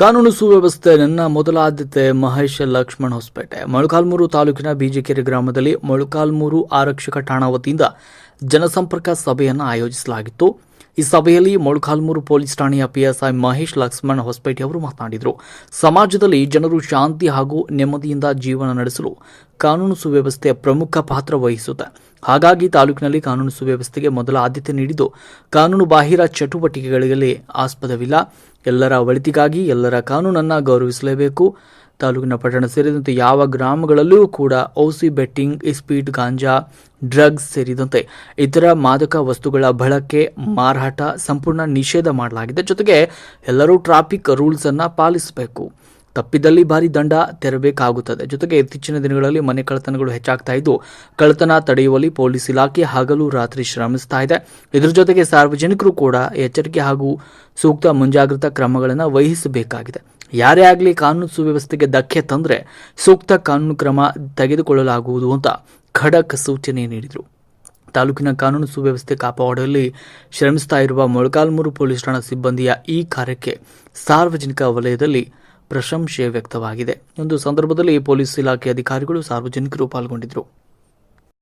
ಕಾನೂನು ಸುವ್ಯವಸ್ಥೆ ನನ್ನ ಮೊದಲ ಆದ್ಯತೆ ಮಹೇಶ್ ಲಕ್ಷ್ಮಣ್ ಹೊಸಪೇಟೆ. ಮೊಳಕಾಲ್ಮೂರು ತಾಲೂಕಿನ ಬಿಜಿಕೆರೆ ಗ್ರಾಮದಲ್ಲಿ ಮೊಳಕಾಲ್ಮೂರು ಆರಕ್ಷಕ ಠಾಣಾ ವತಿಯಿಂದ ಜನಸಂಪರ್ಕ ಸಭೆಯನ್ನು ಆಯೋಜಿಸಲಾಗಿತ್ತು. ಈ ಸಭೆಯಲ್ಲಿ ಮೊಳಕಾಲ್ಮೂರು ಪೊಲೀಸ್ ಠಾಣೆಯ ಪಿಎಸ್ಐ ಮಹೇಶ್ ಲಕ್ಷ್ಮಣ್ ಹೊಸಪೇಟೆ ಅವರು ಮಾತನಾಡಿದರು. ಸಮಾಜದಲ್ಲಿ ಜನರು ಶಾಂತಿ ಹಾಗೂ ನೆಮ್ಮದಿಯಿಂದ ಜೀವನ ನಡೆಸಲು ಕಾನೂನು ಸುವ್ಯವಸ್ಥೆ ಪ್ರಮುಖ ಪಾತ್ರ ವಹಿಸುತ್ತೆ. ಹಾಗಾಗಿ ತಾಲೂಕಿನಲ್ಲಿ ಕಾನೂನು ಸುವ್ಯವಸ್ಥೆಗೆ ಮೊದಲ ಆದ್ಯತೆ ನೀಡಿದ್ದು ಕಾನೂನು ಬಾಹಿರ ಚಟುವಟಿಕೆಗಳಿಗೆ ಆಸ್ಪದವಿಲ್ಲ. ಎಲ್ಲರ ಒಳಿತಿಗಾಗಿ, ಎಲ್ಲರ ಕಾನೂನನ್ನು ಗೌರವಿಸಲೇಬೇಕು. ತಾಲೂಕಿನ ಪಟ್ಟಣ ಸೇರಿದಂತೆ ಯಾವ ಗ್ರಾಮಗಳಲ್ಲೂ ಕೂಡ ಔಸಿ ಬೆಟ್ಟಿಂಗ್ ಇಸ್ಪೀಟ್ ಗಾಂಜಾ ಡ್ರಗ್ಸ್ ಸೇರಿದಂತೆ ಇತರ ಮಾದಕ ವಸ್ತುಗಳ ಬಳಕೆ, ಮಾರಾಟ ಸಂಪೂರ್ಣ ನಿಷೇಧ ಮಾಡಲಾಗಿದೆ. ಜೊತೆಗೆ ಎಲ್ಲರೂ ಟ್ರಾಫಿಕ್ ರೂಲ್ಸ್ ಅನ್ನ ಪಾಲಿಸಬೇಕು. ತಪ್ಪಿದಲ್ಲಿ ಭಾರಿ ದಂಡ ತೆರಬೇಕಾಗುತ್ತದೆ. ಜೊತೆಗೆ ಇತ್ತೀಚಿನ ದಿನಗಳಲ್ಲಿ ಮನೆ ಕಳ್ಳತನಗಳು ಹೆಚ್ಚಾಗ್ತಾ ಇದ್ದು, ಕಳ್ಳತನ ತಡೆಯುವಲ್ಲಿ ಪೊಲೀಸ್ ಇಲಾಖೆ ಹಗಲು ರಾತ್ರಿ ಶ್ರಮಿಸ್ತಾ ಇದೆ. ಇದರ ಜೊತೆಗೆ ಸಾರ್ವಜನಿಕರು ಕೂಡ ಎಚ್ಚರಿಕೆ ಹಾಗೂ ಸೂಕ್ತ ಮುಂಜಾಗ್ರತಾ ಕ್ರಮಗಳನ್ನು ವಹಿಸಬೇಕಾಗಿದೆ. ಯಾರೇ ಆಗಲಿ ಕಾನೂನು ಸುವ್ಯವಸ್ಥೆಗೆ ಧಕ್ಕೆ ತಂದರೆ ಸೂಕ್ತ ಕಾನೂನು ಕ್ರಮ ತೆಗೆದುಕೊಳ್ಳಲಾಗುವುದು ಅಂತ ಖಡಕ್ ಸೂಚನೆ ನೀಡಿದರು. ತಾಲೂಕಿನ ಕಾನೂನು ಸುವ್ಯವಸ್ಥೆ ಕಾಪಾಡುವಲ್ಲಿ ಶ್ರಮಿಸ್ತಾ ಇರುವ ಮೊಳಕಾಲ್ಮೂರು ಪೊಲೀಸ್ ಠಾಣಾ ಸಿಬ್ಬಂದಿಯ ಈ ಕಾರ್ಯಕ್ಕೆ ಸಾರ್ವಜನಿಕ ವಲಯದಲ್ಲಿ ಪ್ರಶಂಸೆ ವ್ಯಕ್ತವಾಗಿದೆ. ಒಂದು ಸಂದರ್ಭದಲ್ಲಿ ಪೊಲೀಸ್ ಇಲಾಖೆ ಅಧಿಕಾರಿಗಳು ಸಾರ್ವಜನಿಕರು ಪಾಲ್ಗೊಂಡಿದ್ದರು.